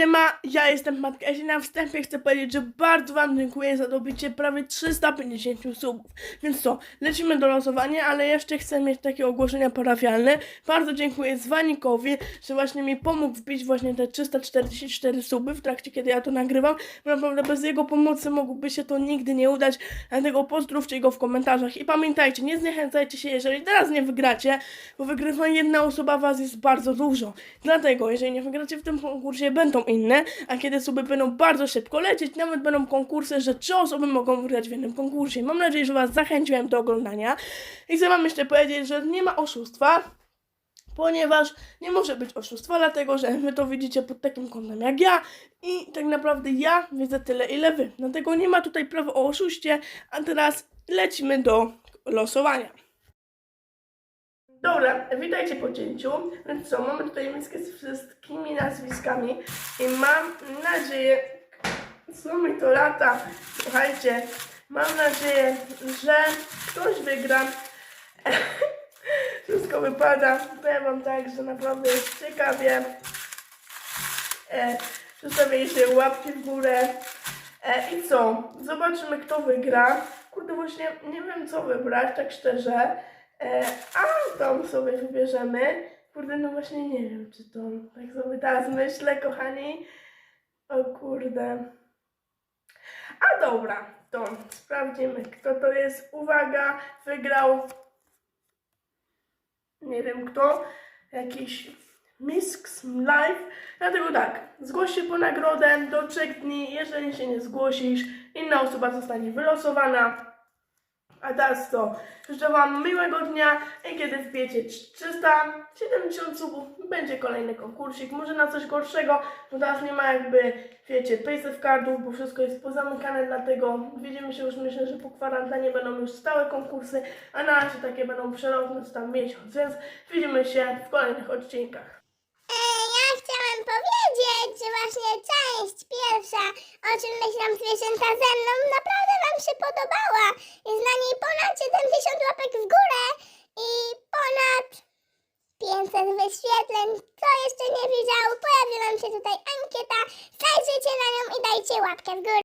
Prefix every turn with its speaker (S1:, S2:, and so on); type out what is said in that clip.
S1: Siema, ja jestem Matka. Się na wstępie chcę powiedzieć, że bardzo Wam dziękuję za dobycie prawie 350 subów. Więc co, lecimy do losowania, ale jeszcze chcę mieć takie ogłoszenia parafialne. Bardzo dziękuję Zwanikowi, że właśnie mi pomógł wbić właśnie te 344 suby w trakcie, kiedy ja to nagrywam. Naprawdę bez jego pomocy mogłoby się to nigdy nie udać, dlatego pozdrówcie go w komentarzach. I pamiętajcie, nie zniechęcajcie się, jeżeli teraz nie wygracie, bo wygrywa jedna osoba, Was jest bardzo dużo. Dlatego, jeżeli nie wygracie w tym konkursie, będą inne, a kiedy suby będą bardzo szybko lecieć, nawet będą konkursy, że trzy osoby mogą wygrać w jednym konkursie. Mam nadzieję, że Was zachęciłem do oglądania. I chcę Wam jeszcze powiedzieć, że nie ma oszustwa, ponieważ nie może być oszustwa, dlatego że wy to widzicie pod takim kątem jak ja i tak naprawdę ja widzę tyle, ile wy. Dlatego nie ma tutaj prawa o oszuście, a teraz lecimy do losowania. Dobra, witajcie po cięciu. Więc co, mamy tutaj miskę z wszystkimi nazwiskami i mam nadzieję, co mi to lata, słuchajcie, mam nadzieję, że ktoś wygra. Wszystko wypada, powiem wam tak, że naprawdę jest ciekawie. E, Zostawiajcie łapki w górę. E, I co? Zobaczymy, kto wygra. Kurde, właśnie nie wiem, co wybrać, tak szczerze. E, a tam sobie wybierzemy. Kurde, no właśnie nie wiem, czy to tak sobie teraz myślę, kochani. O kurde. A dobra, to sprawdzimy, kto to jest. Uwaga, wygrał. Nie wiem kto. Jakiś Misks Live. Dlatego tak, zgłoś się po nagrodę do trzech dni. Jeżeli się nie zgłosisz, inna osoba zostanie wylosowana. A teraz to, życzę Wam miłego dnia i kiedy wbijecie 370 subów, będzie kolejny konkursik, może na coś gorszego, bo teraz nie ma jakby, wiecie, paysafe cardów, bo wszystko jest pozamykane, dlatego widzimy się już, myślę, że po kwarantannie będą już stałe konkursy, a na razie takie będą przelotne tam miesiąc, więc widzimy się w kolejnych odcinkach.
S2: Ja chciałam powiedzieć, że właśnie część pierwsza, o czym myślą zwierzęta ze mną, naprawdę Wam się podobała. Jest na niej ponad 70 łapek w górę i ponad 500 wyświetleń. Kto jeszcze nie widział, pojawi Wam się tutaj ankieta. Zajrzyjcie na nią i dajcie łapkę w górę.